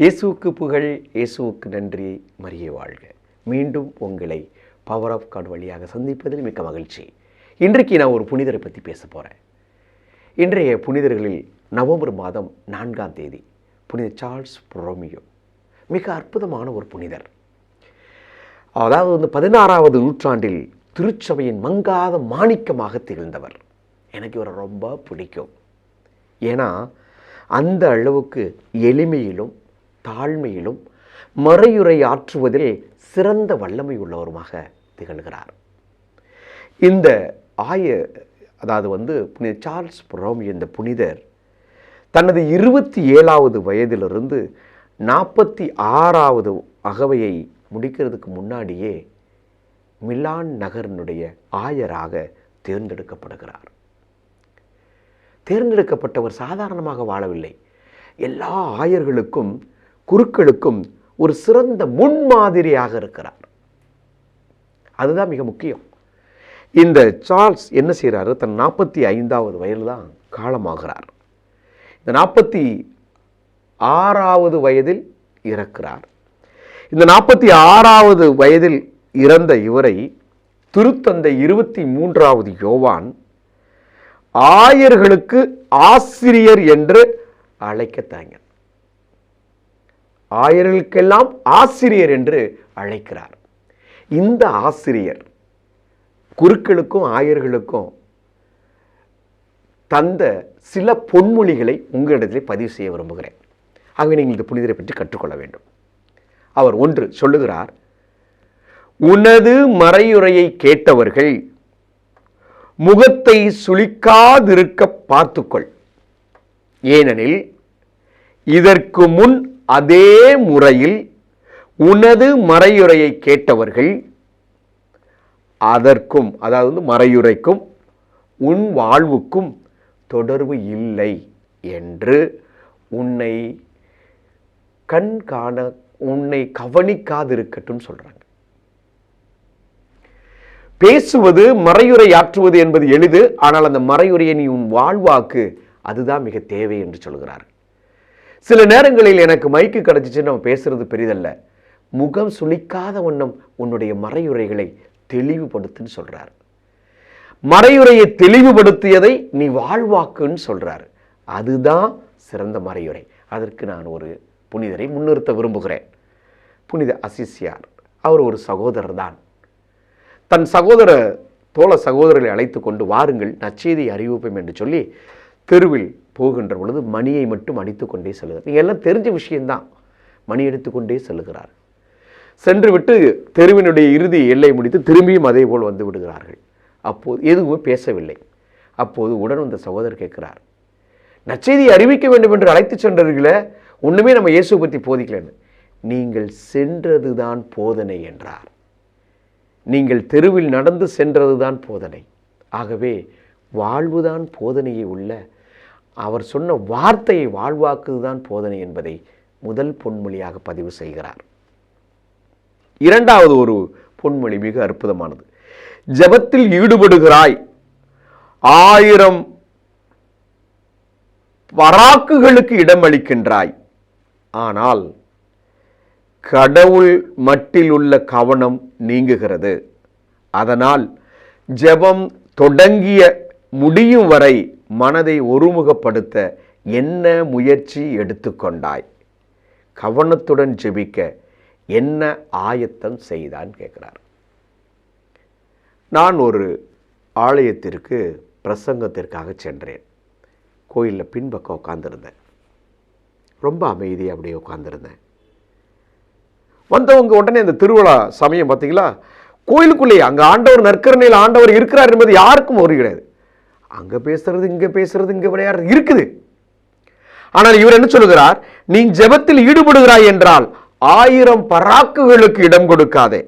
இயேசுவுக்கு புகழ் இயேசுவுக்கு நன்றி மரிய வாழ்க. மீண்டும் உங்களை பவர் ஆஃப் கார்டு வழியாக சந்திப்பதில் மிக்க மகிழ்ச்சி. இன்றைக்கு நான் ஒரு புனிதரை பற்றி பேச போகிறேன் இன்றைய புனிதர்களில் நவம்பர் மாதம் நான்காம் தேதி புனித சார்ல்ஸ் புரோமியோ. மிக அற்புதமான ஒரு புனிதர். அதாவது வந்து பதினாறாவது நூற்றாண்டில் திருச்சபையின் மங்காத மாணிக்கமாக திகழ்ந்தவர். எனக்கு இவரை ரொம்ப பிடிக்கும். ஏன்னா அந்த அளவுக்கு எளிமையிலும் தாழ்மையிலும் மறையுரை ஆற்றுவதில் சிறந்த வல்லமை உள்ளவருமாக திகழ்கிறார். இந்த ஆய அதாவது வந்து புனித சார்ல்ஸ் புரோமி இந்த புனிதர் தனது இருபத்தி ஏழாவது வயதிலிருந்து நாற்பத்தி ஆறாவது அகவையை முடிக்கிறதுக்கு முன்னாடியே மிலான் நகரனுடைய ஆயராக தேர்ந்தெடுக்கப்படுகிறார். தேர்ந்தெடுக்கப்பட்டவர் சாதாரணமாக வாழவில்லை. எல்லா ஆயர்களுக்கும் குருக்களுக்கும் ஒரு சிறந்த முன்மாதிரியாக இருக்கிறார். அதுதான் மிக முக்கியம். இந்த சார்ல்ஸ் என்ன செய்கிறாரு தன் நாற்பத்தி ஐந்தாவது வயதில் தான் காலமாகிறார். இந்த நாற்பத்தி ஆறாவது வயதில் இறக்கிறார். இந்த நாற்பத்தி ஆறாவது வயதில் இறந்த இவரை திருத்தந்தை இருபத்தி மூன்றாவது யோவான் ஆயர்களுக்கு ஆசிரியர் என்று அழைக்கத்தாங்க ஆயர்களுக்கெல்லாம் ஆசிரியர் என்று அழைக்கிறார். இந்த ஆசிரியர் குருக்களுக்கும் ஆயர்களுக்கும் தந்த சில பொன்மொழிகளை உங்களிடத்தில் பதிவு செய்ய விரும்புகிறேன். ஆகவே நீங்கள் இந்த புனிதரை பற்றி கற்றுக்கொள்ள வேண்டும். அவர் ஒன்று சொல்லுகிறார் உனது மறையுறையை கேட்டவர்கள் முகத்தை சுழிக்காதிருக்க பார்த்துக்கொள். ஏனெனில் இதற்கு முன் அதே முறையில் உனது மறையுரையை கேட்டவர்கள் அதற்கும் அதாவது வந்து மறையுரைக்கும் உன் வாழ்வுக்கும் தொடர்பு இல்லை என்று உன்னை கண் காண உன்னை கவனிக்காதிருக்கட்டும் சொல்கிறாங்க பேசுவது மறையுரை ஆற்றுவது என்பது எளிது ஆனால் அந்த மறையுரையை நீ உன் வாழ்வாக்கு அதுதான் மிக தேவை என்று சொல்கிறார் சில நேரங்களில் எனக்கு மைக்கு கிடைச்சிச்சு நம்ம பேசுறது பெரிதல்ல. முகம் சுளிக்காத வண்ணம் உன்னுடைய மறையுரைகளை தெளிவுபடுத்துன்னு சொல்றார். மறையுறையை தெளிவுபடுத்தியதை நீ வாழ்வாக்குன்னு சொல்றார். அதுதான் சிறந்த மறையுரை அதற்கு நான் ஒரு புனிதரை முன்னிறுத்த விரும்புகிறேன். புனித அசிசியார் அவர் ஒரு சகோதரர் தான். தன் சகோதர தோழ சகோதரர்களை அழைத்து கொண்டு வாருங்கள் நச்செய்தி அறிவிப்போம் என்று சொல்லி தெருவில் போகின்ற பொழுது மணியை மட்டும் அடித்து கொண்டே செல்கிறார் நீங்கள் எல்லாம் தெரிஞ்ச விஷயந்தான் மணி எடுத்துக்கொண்டே செல்லுகிறார் சென்று விட்டு தெருவினுடைய இறுதி எல்லை முடித்து திரும்பியும் அதே போல் வந்து விடுகிறார்கள். அப்போது எதுவுமே பேசவில்லை. அப்போது உடன் வந்த சகோதரர் கேட்கிறார் நச்செய்தியை அறிவிக்க வேண்டும் என்று அழைத்து சென்றவர்களே ஒன்றுமே நம்ம இயேசு பற்றி போதிக்கலன்னு. நீங்கள் சென்றதுதான் போதனை என்றார். நீங்கள் தெருவில் நடந்து சென்றதுதான் போதனை. ஆகவே வாழ்வுதான் போதனையை உள்ள அவர் சொன்ன வார்த்தையை வாழ்வாக்குதுதான் போதனை என்பதை முதல் பொன்மொழியாக பதிவு செய்கிறார். இரண்டாவது ஒரு பொன்மொழி மிக அற்புதமானது. ஜபத்தில் ஈடுபடுகிறாய். ஆயிரம் பராக்குகளுக்கு இடமளிக்கின்றாய். ஆனால் கடவுள் மட்டில் உள்ள கவனம் நீங்குகிறது. அதனால் ஜெபம் தொடங்கிய முடியும் வரை மனதை ஒருமுகப்படுத்த என்ன முயற்சி எடுத்துக்கொண்டாய்? கவனத்துடன் ஜெபிக்க என்ன ஆயத்தம் செய்தான் கேட்கிறார். நான் ஒரு ஆலயத்திற்கு பிரசங்கத்திற்காக சென்றேன். கோயிலில் பின்பக்கம் உட்காந்துருந்தேன் ரொம்ப அமைதியாக அப்படியே உட்காந்துருந்தேன் வந்தவங்க உடனே அந்த திருவிழா சமயம் பார்த்தீங்களா கோயிலுக்குள்ளேயே அங்கே ஆண்டவர் நற்கரணையில் ஆண்டவர் இருக்கிறார் என்பது யாருக்கும் ஒரு கிடையாது. அங்கே பேசுறது இங்கே பேசுறது இங்கே விளையாடுறது இருக்குது. ஆனால் இவர் என்ன சொல்லுகிறார்? நீ ஜெபத்தில் ஈடுபடுகிறாய் என்றால் ஆயிரம் பராக்குகளுக்கு இடம் கொடுக்காதே.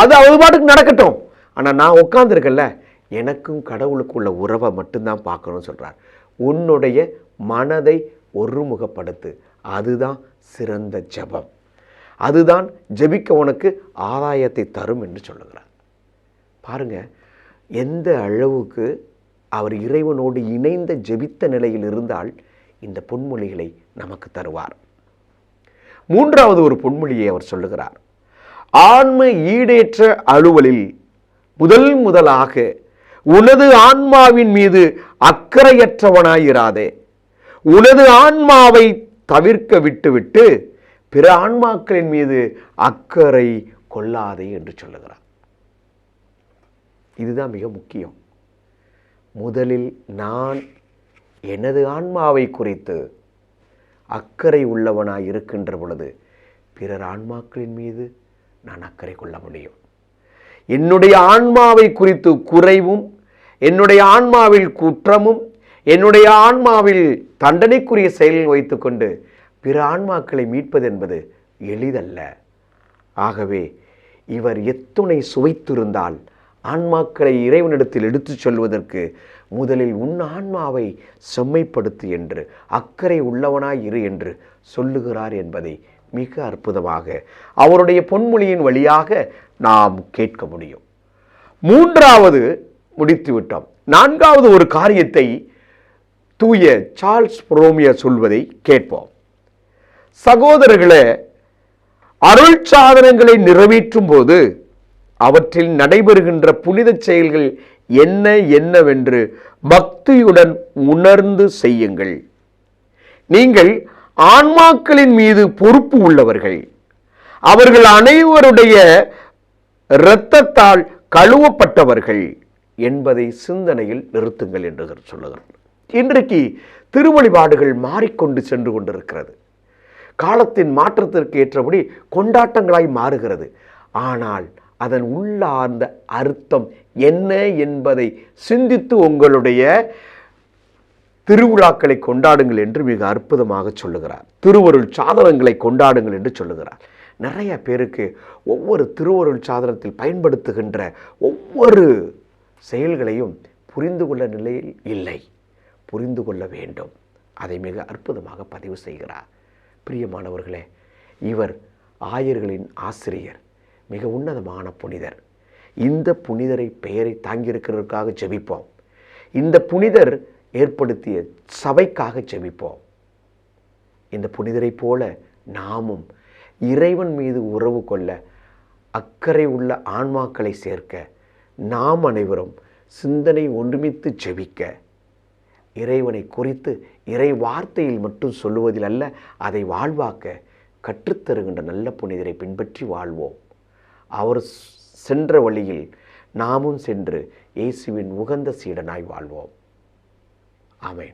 அது அது பாட்டுக்கு நடக்கட்டும். ஆனால் நான் உட்காந்துருக்கல எனக்கும் கடவுளுக்கு உள்ள உறவை மட்டும்தான் பார்க்கணும்னு சொல்கிறார் உன்னுடைய மனதை ஒருமுகப்படுத்து. அதுதான் சிறந்த ஜெபம். அதுதான் ஜெபிக்க உனக்கு ஆதாயத்தை தரும் என்று சொல்லுகிறார். பாருங்க எந்த அளவுக்கு அவர் இறைவனோடு இணைந்த ஜெபித்த நிலையில் இருந்தால் இந்த பொன்மொழிகளை நமக்கு தருவார். மூன்றாவது ஒரு பொன்மொழியை அவர் சொல்லுகிறார். ஆன்ம ஈடேற்ற அலுவலில் முதல் முதலாக உனது ஆன்மாவின் மீது அக்கறையற்றவனாயிராதே. உனது ஆன்மாவை தவிர்க்க விட்டுவிட்டு பிற ஆன்மாக்களின் மீது அக்கறை கொள்ளாதே என்று சொல்லுகிறார். இதுதான் மிக முக்கியம். முதலில் நான் எனது ஆன்மாவை குறித்து அக்கறை உள்ளவனாய் இருக்கின்ற பொழுது பிறர் ஆன்மாக்களின் மீது நான் அக்கறை கொள்ள முடியும். என்னுடைய ஆன்மாவை குறித்து குறைவும் என்னுடைய ஆன்மாவில் குற்றமும் என்னுடைய ஆன்மாவில் தண்டனைக்குரிய செயலில் வைத்துக்கொண்டு பிற ஆன்மாக்களை மீட்பது என்பது எளிதல்ல. ஆகவே இவர் எத்துணை சுவைத்திருந்தால் ஆன்மாக்களை இறைவனிடத்தில் எடுத்துச் சொல்வதற்கு முதலில் உன் ஆன்மாவை செம்மைப்படுத்து என்று அக்கறை உள்ளவனாய் இரு என்று சொல்லுகிறார் என்பதை மிக அற்புதமாக அவருடைய பொன்மொழியின் வழியாக நாம் கேட்க முடியும். மூன்றாவது முடித்துவிட்டோம் நான்காவது ஒரு காரியத்தை தூய சார்ல்ஸ் புரோமியா சொல்வதை கேட்போம். சகோதரர்களே அருள் சாதனங்களை நிறைவேற்றும் போது அவற்றில் நடைபெறுகின்ற புனித செயல்கள் என்ன என்னவென்று பக்தியுடன் உணர்ந்து செய்யுங்கள். நீங்கள் ஆன்மாக்களின் மீது பொறுப்பு உள்ளவர்கள். அவர்கள் அனைவருடைய இரத்தத்தால் கழுவப்பட்டவர்கள் என்பதை சிந்தனையில் நிறுத்துங்கள் என்று சொல்லுகிறார். இன்றைக்கு திருவழிபாடுகள் மாறிக்கொண்டு சென்று கொண்டிருக்கிறது. காலத்தின் மாற்றத்திற்கு ஏற்றபடி கொண்டாட்டங்களாய் மாறுகிறது. ஆனால் அதன் உள்ளார்ந்த அர்த்தம் என்ன என்பதை சிந்தித்து உங்களுடைய திருவிழாக்களை கொண்டாடுங்கள் என்று மிக அற்புதமாக சொல்லுகிறார். திருவருள் சாதனங்களை கொண்டாடுங்கள் என்று சொல்லுகிறார். நிறைய பேருக்கு ஒவ்வொரு திருவருள் சாதனத்தில் பயன்படுத்துகின்ற ஒவ்வொரு செயல்களையும் புரிந்து கொள்ள நிலையில் இல்லை. புரிந்து கொள்ள வேண்டும். அதை மிக அற்புதமாக பதிவு செய்கிறார். பிரியமானவர்களே இவர் ஆயர்களின் ஆசிரியர். மிக உன்னதமான புனிதர். இந்த புனிதரை பெயரை தாங்கியிருக்கிறதற்காக ஜெபிப்போம். இந்த புனிதர் ஏற்படுத்திய சபைக்காக ஜெபிப்போம். இந்த புனிதரைப் போல நாமும் இறைவன் மீது உறவு கொள்ள அக்கறை உள்ள ஆன்மாக்களை சேர்க்க நாம் அனைவரும் சிந்தனை ஒன்றுமித்து ஜெபிக்க இறைவனை குறித்து இறை வார்த்தையில் மட்டும் சொல்லுவதில் அல்ல அதை வாழ்வாக்க கற்றுத்தருகின்ற நல்ல புனிதரை பின்பற்றி வாழ்வோம். அவர் சென்ற வழியில் நாமும் சென்று இயேசுவின் உகந்த சீடனாய் வாழ்வோம். ஆமேன்.